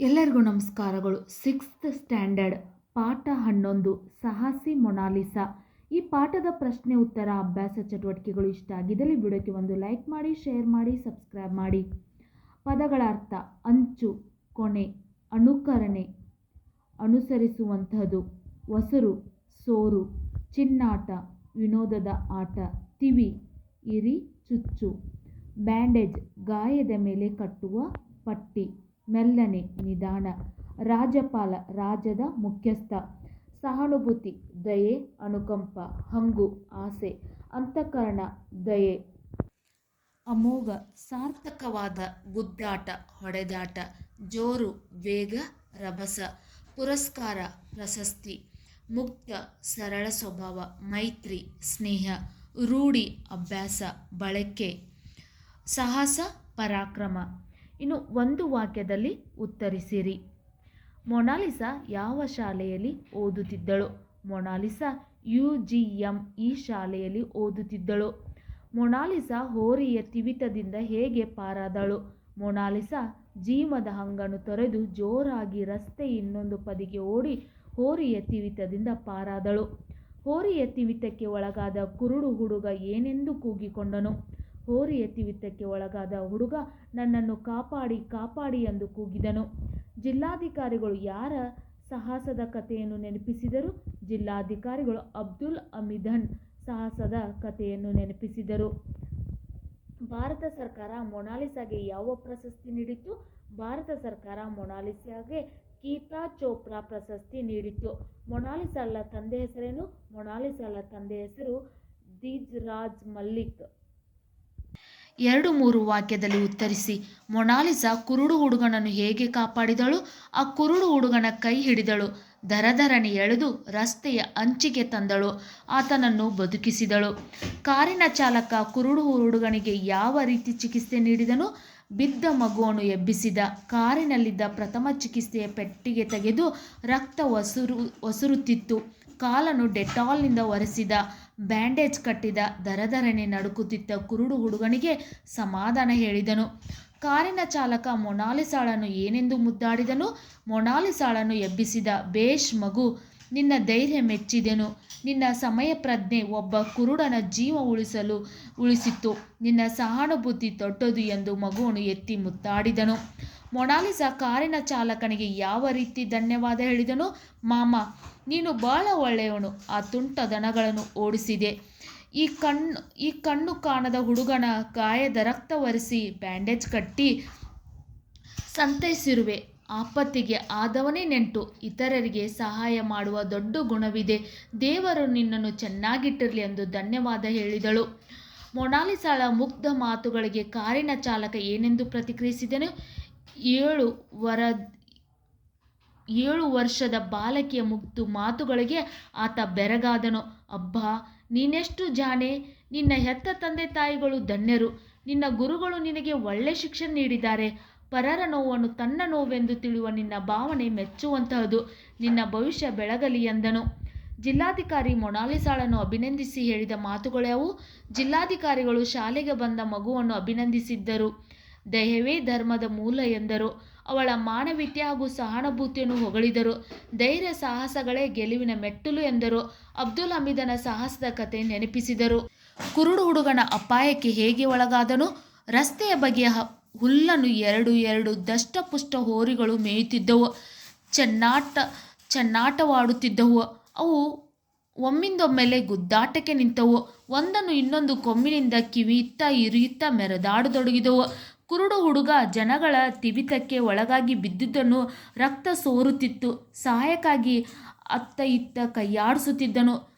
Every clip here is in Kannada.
ಎಲ್ಲರಿಗೂ ನಮಸ್ಕಾರಗಳು. ಸಿಕ್ಸ್ತ್ ಸ್ಟ್ಯಾಂಡರ್ಡ್, ಪಾಠ ಹನ್ನೊಂದು, ಸಾಹಸಿ ಮೊನಾಲಿಸಾ. ಈ ಪಾಠದ ಪ್ರಶ್ನೆ ಉತ್ತರ, ಅಭ್ಯಾಸ ಚಟುವಟಿಕೆಗಳು ಇಷ್ಟ ಆಗಿದ್ದಲ್ಲಿ ವಿಡಿಯೋಕ್ಕೆ ಒಂದು ಲೈಕ್ ಮಾಡಿ, ಶೇರ್ ಮಾಡಿ, ಸಬ್ಸ್ಕ್ರೈಬ್ ಮಾಡಿ. ಪದಗಳ ಅರ್ಥ, ಅಂಚು, ಕೊನೆ, ಅನುಕರಣೆ ಅನುಸರಿಸುವಂಥದ್ದು ಹೊಸರು ಸೋರು, ಚಿನ್ನಾಟ, ವಿನೋದದ ಆಟ, ತಿವಿ, ಇರಿ, ಚುಚ್ಚು. ಬ್ಯಾಂಡೇಜ್, ಗಾಯದ ಮೇಲೆ ಕಟ್ಟುವ ಪಟ್ಟಿ. ಮೆಲ್ಲನೆ ನಿಧಾನ. ರಾಜ್ಯಪಾಲ, ರಾಜ್ಯದ ಮುಖ್ಯಸ್ಥ. ಸಹಾನುಭೂತಿ, ದಯೆ, ಅನುಕಂಪ, ಹಂಗು, ಆಸೆ, ಅಂತಃಕರಣ, ದಯೆ. ಅಮೋಘ, ಸಾರ್ಥಕವಾದ ಗುದ್ದಾಟ, ಹೊಡೆದಾಟ, ಜೋರು, ವೇಗ, ರಭಸ, ಪುರಸ್ಕಾರ, ಪ್ರಶಸ್ತಿ, ಮುಕ್ತ, ಸರಳ ಸ್ವಭಾವ, ಮೈತ್ರಿ, ಸ್ನೇಹ, ರೂಢಿ, ಅಭ್ಯಾಸ, ಬಳಕೆ, ಸಾಹಸ, ಪರಾಕ್ರಮ. ಇನ್ನು ಒಂದು ವಾಕ್ಯದಲ್ಲಿ ಉತ್ತರಿಸಿರಿ. ಮೊನಾಲಿಸಾ ಯಾವ ಶಾಲೆಯಲ್ಲಿ ಓದುತ್ತಿದ್ದಳು? ಮೊನಾಲಿಸಾ ಯು ಜಿ ಎಂ ಈ ಶಾಲೆಯಲ್ಲಿ ಓದುತ್ತಿದ್ದಳು. ಮೊನಾಲಿಸಾ ಹೋರಿಯ ತಿವಿತದಿಂದ ಹೇಗೆ ಪಾರಾದಳು? ಮೊನಾಲಿಸಾ ಜೀವದ ಹಂಗನ್ನು ತೊರೆದು ಜೋರಾಗಿ ರಸ್ತೆ ಇನ್ನೊಂದು ಪದಿಗೆ ಓಡಿ ಹೋರಿಯ ತಿವಿತದಿಂದ ಪಾರಾದಳು. ಹೋರಿಯ ತಿವಿತಕ್ಕೆ ಒಳಗಾದ ಕುರುಡು ಹುಡುಗ ಏನೆಂದು ಕೂಗಿಕೊಂಡನು? ಹೋರಿಯ ಎತ್ತಿವಿತ್ತಕ್ಕೆ ಒಳಗಾದ ಹುಡುಗ ನನ್ನನ್ನು ಕಾಪಾಡಿ ಕಾಪಾಡಿ ಎಂದು ಕೂಗಿದನು. ಜಿಲ್ಲಾಧಿಕಾರಿಗಳು ಯಾರ ಸಾಹಸದ ಕಥೆಯನ್ನು ನೆನಪಿಸಿದರು? ಜಿಲ್ಲಾಧಿಕಾರಿಗಳು ಅಬ್ದುಲ್ ಅಮಿದನ್ ಸಾಹಸದ ಕಥೆಯನ್ನು ನೆನಪಿಸಿದರು. ಭಾರತ ಸರ್ಕಾರ ಮೊನಾಲಿಸಾಗೆ ಯಾವ ಪ್ರಶಸ್ತಿ ನೀಡಿತು ಭಾರತ ಸರ್ಕಾರ ಮೊನಾಲಿಸಾಗೆ ಗೀತಾ ಚೋಪ್ರಾ ಪ್ರಶಸ್ತಿ ನೀಡಿತು ಮೊನಾಲಿಸಾಳ ತಂದೆ ಹೆಸರೇನು? ಮೊನಾಲಿಸಾಳ ತಂದೆ ಹೆಸರು ದಿಜ್ರಾಜ್ ಮಲ್ಲಿಕ್. ಎರಡು ಮೂರು ವಾಕ್ಯದಲ್ಲಿ ಉತ್ತರಿಸಿ, ಮೊನಾಲಿಸಾ ಕುರುಡು ಹುಡುಗನನ್ನು ಹೇಗೆ ಕಾಪಾಡಿದಳು? ಆ ಕುರುಡು ಹುಡುಗನ ಕೈ ಹಿಡಿದಳು. ದರದರನೆ ಎಳೆದು ರಸ್ತೆಯ ಅಂಚಿಗೆ ತಂದಳು. ಆತನನ್ನು ಬದುಕಿಸಿದಳು. ಕಾರಿನ ಚಾಲಕ ಕುರುಡು ಹುಡುಗನಿಗೆ ಯಾವ ರೀತಿ ಚಿಕಿತ್ಸೆ ನೀಡಿದನು? ಬಿದ್ದ ಮಗುವನ್ನು ಎಬ್ಬಿಸಿದ ಕಾರಿನಲ್ಲಿದ್ದ ಪ್ರಥಮ ಚಿಕಿತ್ಸೆಯ ಪೆಟ್ಟಿಗೆ ತೆಗೆದು ರಕ್ತ ಒಸುರು, ಒಸುರುತ್ತಿತ್ತು. ಕಾಲನ್ನು ಡೆಟಾಲ್ನಿಂದ ಒರೆಸಿದ, ಬ್ಯಾಂಡೇಜ್ ಕಟ್ಟಿದ ದರದರನೆ ನಡುಕುತ್ತಿದ್ದ ಕುರುಡು ಹುಡುಗನಿಗೆ ಸಮಾಧಾನ ಹೇಳಿದನು. ಕಾರಿನ ಚಾಲಕ ಮೊನಾಲಿಸಾಳನ್ನು ಏನೆಂದು ಮುದ್ದಾಡಿದನು? ಮೊನಾಲಿಸಾಳನ್ನು ಎಬ್ಬಿಸಿದ ಬೇಷ್ ಮಗು ನಿನ್ನ ಧೈರ್ಯ ಮೆಚ್ಚಿದೆನು. ನಿನ್ನ ಸಮಯ ಪ್ರಜ್ಞೆ ಒಬ್ಬ ಕುರುಡನ ಜೀವ ಉಳಿಸಲು ಉಳಿಸಿತ್ತು. ನಿನ್ನ ಸಹಾನುಭೂತಿ ದೊಡ್ಡದು ಎಂದು ಮಗುವನ್ನು ಎತ್ತಿ ಮುತ್ತಾಡಿದನು. ಮೊನಾಲಿಸಾ ಕಾರಿನ ಚಾಲಕನಿಗೆ ಯಾವ ರೀತಿ ಧನ್ಯವಾದ ಹೇಳಿದನು, ಮಾಮ, ನೀನು ಬಹಳ ಒಳ್ಳೆಯವನು. ಆ ತುಂಟ ದನಗಳನ್ನು ಓಡಿಸಿದೆ. ಈ ಕಣ್ಣು ಈ ಕಣ್ಣು ಕಾಣದ ಹುಡುಗನ ಗಾಯದ ರಕ್ತ ಒರೆಸಿ ಬ್ಯಾಂಡೇಜ್ ಕಟ್ಟಿ ಸಂತೈಸಿರುವೆ. ಆಪತ್ತಿಗೆ ಆದವನೇ ನೆಂಟು. ಇತರರಿಗೆ ಸಹಾಯ ಮಾಡುವ ದೊಡ್ಡ ಗುಣವಿದೆ. ದೇವರು ನಿನ್ನನ್ನು ಚೆನ್ನಾಗಿಟ್ಟಿರಲಿ ಎಂದು ಧನ್ಯವಾದ ಹೇಳಿದಳು. ಮೊನಾಲಿಸಾಳ ಮುಗ್ಧ ಮಾತುಗಳಿಗೆ ಕಾರಿನ ಚಾಲಕ ಏನೆಂದು ಪ್ರತಿಕ್ರಿಯಿಸಿದನು? ಏಳು ವರ, ಏಳು ವರ್ಷದ ಬಾಲಕಿಯ ಮುಗ್ದು ಮಾತುಗಳಿಗೆ ಆತ ಬೆರಗಾದನು. ಅಬ್ಬಾ, ನೀನೆಷ್ಟು ಜಾಣೆ? ನಿನ್ನ ಹೆತ್ತ ತಂದೆ ತಾಯಿಗಳು ಧನ್ಯರು. ನಿನ್ನ ಗುರುಗಳು ನಿನಗೆ ಒಳ್ಳೆ ಶಿಕ್ಷಣ ನೀಡಿದ್ದಾರೆ. ಪರರ ನೋವನ್ನು ತನ್ನ ನೋವೆಂದು ತಿಳಿಯುವ ನಿನ್ನ ಭಾವನೆ ಮೆಚ್ಚುವಂತಹದು. ನಿನ್ನ ಭವಿಷ್ಯ ಬೆಳಗಲಿ ಎಂದನು. ಜಿಲ್ಲಾಧಿಕಾರಿ ಮೊನಾಲಿಸಾಳನ್ನು ಅಭಿನಂದಿಸಿ ಹೇಳಿದ ಮಾತುಗಳ್ಯಾವು ಜಿಲ್ಲಾಧಿಕಾರಿಗಳು ಶಾಲೆಗೆ ಬಂದ ಮಗುವನ್ನು ಅಭಿನಂದಿಸಿದ್ದರು. ದಯವೇ ಧರ್ಮದ ಮೂಲ ಎಂದರು. ಅವಳ ಮಾನವೀಯತೆ ಹಾಗೂ ಸಹಾನುಭೂತಿಯನ್ನು ಹೊಗಳಿದರು. ಧೈರ್ಯ ಸಾಹಸಗಳೇ ಗೆಲುವಿನ ಮೆಟ್ಟಲು ಎಂದರು. ಅಬ್ದುಲ್ ಹಮೀದನ ಸಾಹಸದ ಕತೆ ನೆನಪಿಸಿದರು. ಕುರುಡು ಹುಡುಗನ ಅಪಾಯಕ್ಕೆ ಹೇಗೆ ಒಳಗಾದನು? ರಸ್ತೆಯ ಬಗೆಯ ಹುಲ್ಲನ್ನು ಎರಡು ಎರಡು ದಷ್ಟಪುಷ್ಟ ಹೋರಿಗಳು ಮೇಯುತ್ತಿದ್ದವು. ಚೆನ್ನಾಟ, ಚೆನ್ನಾಟವಾಡುತ್ತಿದ್ದವು. ಅವು ಒಮ್ಮಿಂದೊಮ್ಮೆಲೆ ಗುದ್ದಾಟಕ್ಕೆ ನಿಂತವು. ಒಂದನ್ನು ಇನ್ನೊಂದು ಕೊಮ್ಮಿನಿಂದ ಕಿವಿಯುತ್ತಾ, ಇರಿಯುತ್ತಾ ಮೆರೆದಾಡತೊಡಗಿದವು. ಕುರುಡು ಹುಡುಗ ಜನಗಳ ತಿವಿತಕ್ಕೆ ಒಳಗಾಗಿ ಬಿದ್ದಿದ್ದನು ರಕ್ತ ಸೋರುತ್ತಿತ್ತು. ಸಹಾಯಕ್ಕಾಗಿ ಅತ್ತ ಇತ್ತ ಕೈಯಾಡಿಸುತ್ತಿದ್ದನು.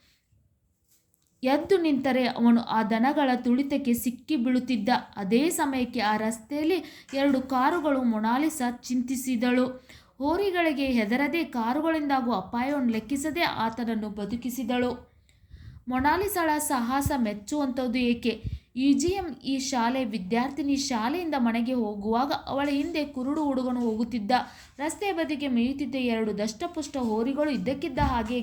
ಎದ್ದು ನಿಂತರೆ ಅವನು ಆ ದನಗಳ ತುಳಿತಕ್ಕೆ ಸಿಕ್ಕಿ ಬೀಳುತ್ತಿದ್ದ. ಅದೇ ಸಮಯಕ್ಕೆ ಆ ರಸ್ತೆಯಲ್ಲಿ ಎರಡು ಕಾರುಗಳು ಮೊನಾಲಿಸ ಚಿಂತಿಸಿದಳು. ಹೋರಿಗಳಿಗೆ ಹೆದರದೆ ಕಾರುಗಳಿಂದಾಗುವ ಅಪಾಯವನ್ನು ಲೆಕ್ಕಿಸದೆ ಆತನನ್ನು ಬದುಕಿಸಿದಳು. ಮೊನಾಲಿಸಳ ಸಾಹಸ ಮೆಚ್ಚುವಂಥದ್ದು ಏಕೆ? ಯುಜಿಎಂ ಈ ಶಾಲೆ ವಿದ್ಯಾರ್ಥಿನಿ ಶಾಲೆಯಿಂದ ಮನೆಗೆ ಹೋಗುವಾಗ ಅವಳ ಹಿಂದೆ ಕುರುಡು ಹುಡುಗನು ಹೋಗುತ್ತಿದ್ದ. ರಸ್ತೆ ಬದಿಗೆ ಮೇಯುತ್ತಿದ್ದ ಎರಡು ದಷ್ಟಪುಷ್ಟ ಹೋರಿಗಳು ಇದ್ದಕ್ಕಿದ್ದ ಹಾಗೆ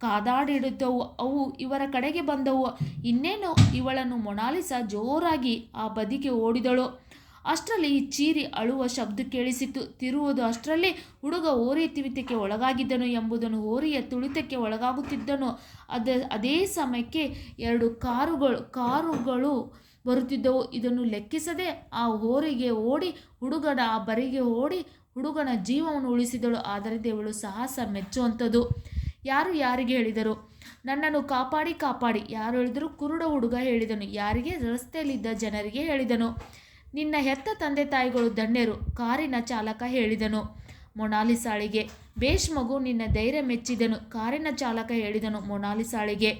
ಕಾದಾಡಿಡುತ್ತವು. ಅವು ಇವರ ಕಡೆಗೆ ಬಂದವು. ಇನ್ನೇನು? ಇವಳನ್ನು ಮೊಣಾಲಿಸ ಜೋರಾಗಿ ಆ ಬದಿಗೆ ಓಡಿದಳು. ಅಷ್ಟರಲ್ಲಿ ಈ ಚೀರಿ ಅಳುವ ಶಬ್ದ ಕೇಳಿಸಿತು ತಿರುವುದು ಅಷ್ಟರಲ್ಲಿ ಹುಡುಗ ಹೋರಿಯ ತಿವಿತಕ್ಕೆ ಒಳಗಾಗಿದ್ದನು ಎಂಬುದನ್ನು ಹೋರಿಯ ತುಳಿತಕ್ಕೆ ಒಳಗಾಗುತ್ತಿದ್ದನು. ಅದ, ಅದೇ ಸಮಯಕ್ಕೆ ಎರಡು ಕಾರುಗಳು ಕಾರುಗಳು ಬರುತ್ತಿದ್ದವು. ಇದನ್ನು ಲೆಕ್ಕಿಸದೆ ಆ ಹೋರಿಗೆ ಓಡಿ, ಹುಡುಗನ ಆ ಬರಿಗೆ ಓಡಿ ಹುಡುಗನ ಜೀವವನ್ನು ಉಳಿಸಿದಳು. ಆದರೆ ದೇವಳು ಸಾಹಸ ಮೆಚ್ಚುವಂಥದ್ದು. ಯಾರು ಯಾರಿಗೆ ಹೇಳಿದರು? ನನ್ನನ್ನು ಕಾಪಾಡಿ ಕಾಪಾಡಿ. ಯಾರು ಹೇಳಿದರು ಕುರುಡ ಹುಡುಗ ಹೇಳಿದನು. ಯಾರಿಗೆ? ರಸ್ತೆಯಲ್ಲಿದ್ದ ಜನರಿಗೆ ಹೇಳಿದನು. ನಿನ್ನ ಹೆತ್ತ ತಂದೆ ತಾಯಿಗಳು ಧನ್ಯರು, ಕಾರಿನ ಚಾಲಕ ಹೇಳಿದನು. ಮೊನಾಲಿಸಾಳಿಗೆ, ಬೇಷ್ ಮಗು ನಿನ್ನ ಧೈರ್ಯ ಮೆಚ್ಚಿದನು, ಕಾರಿನ ಚಾಲಕ ಹೇಳಿದನು ಮೊನಾಲಿಸಾಳಿಗೆ.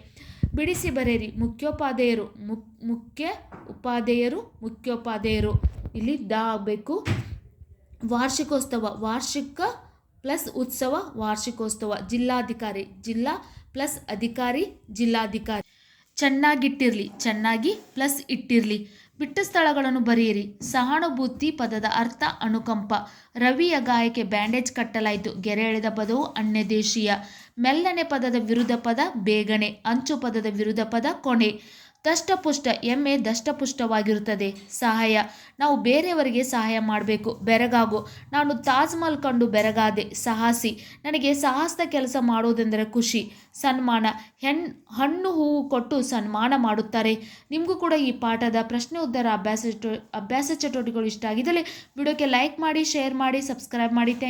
ಬಿಡಿಸಿ ಬರೆಯಿರಿ, ಮುಖ್ಯೋಪಾಧ್ಯಾಯರು ಮುಕ್ ಮುಖ್ಯ ಉಪಾಧ್ಯಾಯರು, ಮುಖ್ಯೋಪಾಧ್ಯಾಯರು. ಇಲ್ಲಿ ದ ಆಗಬೇಕು. ವಾರ್ಷಿಕೋತ್ಸವ, ವಾರ್ಷಿಕ ಪ್ಲಸ್ ಉತ್ಸವ, ವಾರ್ಷಿಕೋತ್ಸವ, ಜಿಲ್ಲಾಧಿಕಾರಿ, ಜಿಲ್ಲಾ ಪ್ಲಸ್ ಅಧಿಕಾರಿ, ಜಿಲ್ಲಾಧಿಕಾರಿ. ಚೆನ್ನಾಗಿಟ್ಟಿರಲಿ, ಚೆನ್ನಾಗಿ ಪ್ಲಸ್ ಇಟ್ಟಿರಲಿ. ಬಿಟ್ಟ ಸ್ಥಳಗಳನ್ನು ಬರೆಯಿರಿ. ಸಹಾನುಭೂತಿ ಪದದ ಅರ್ಥ ಅನುಕಂಪ. ರವಿಯ ಗಾಯಕ್ಕೆ ಬ್ಯಾಂಡೇಜ್ ಕಟ್ಟಲಾಯಿತು. ಗೆರೆ ಎಳೆದ ಪದವು ಅನ್ಯದೇಶೀಯ. ಮೆಲ್ಲನೆ ಪದದ ವಿರುದ್ಧ ಪದ ಬೇಗನೆ. ಅಂಚು ಪದದ ವಿರುದ್ಧ ಪದ ಕೊನೆ. ದಷ್ಟಪುಷ್ಟ, ಎಮ್ಮೆ ದಷ್ಟಪುಷ್ಟವಾಗಿರುತ್ತದೆ. ಸಹಾಯ. ನಾವು ಬೇರೆಯವರಿಗೆ ಸಹಾಯ ಮಾಡಬೇಕು, ಬೆರಗಾಗು. ನಾನು ತಾಜ್ ಮಹಲ್ ಕಂಡು ಬೆರಗಾದೆ, ಸಾಹಸಿ. ನನಗೆ ಸಾಹಸದ ಕೆಲಸ ಮಾಡುವುದೆಂದರೆ ಖುಷಿ. ಸನ್ಮಾನ. ಹೆಣ್, ಹಣ್ಣು ಹೂವು ಕೊಟ್ಟು ಸನ್ಮಾನ ಮಾಡುತ್ತಾರೆ. ನಿಮಗೂ ಕೂಡ ಈ ಪಾಠದ ಪ್ರಶ್ನೆ ಉತ್ತರ ಅಭ್ಯಾಸ ಅಭ್ಯಾಸ ಚಟುವಟಿಕೆಗಳು ಇಷ್ಟ ಆಗಿದ್ದಲ್ಲಿ, ವಿಡಿಯೋಕ್ಕೆ ಲೈಕ್ ಮಾಡಿ, ಶೇರ್ ಮಾಡಿ, ಸಬ್ಸ್ಕ್ರೈಬ್ ಮಾಡಿ. ಥ್ಯಾಂಕ್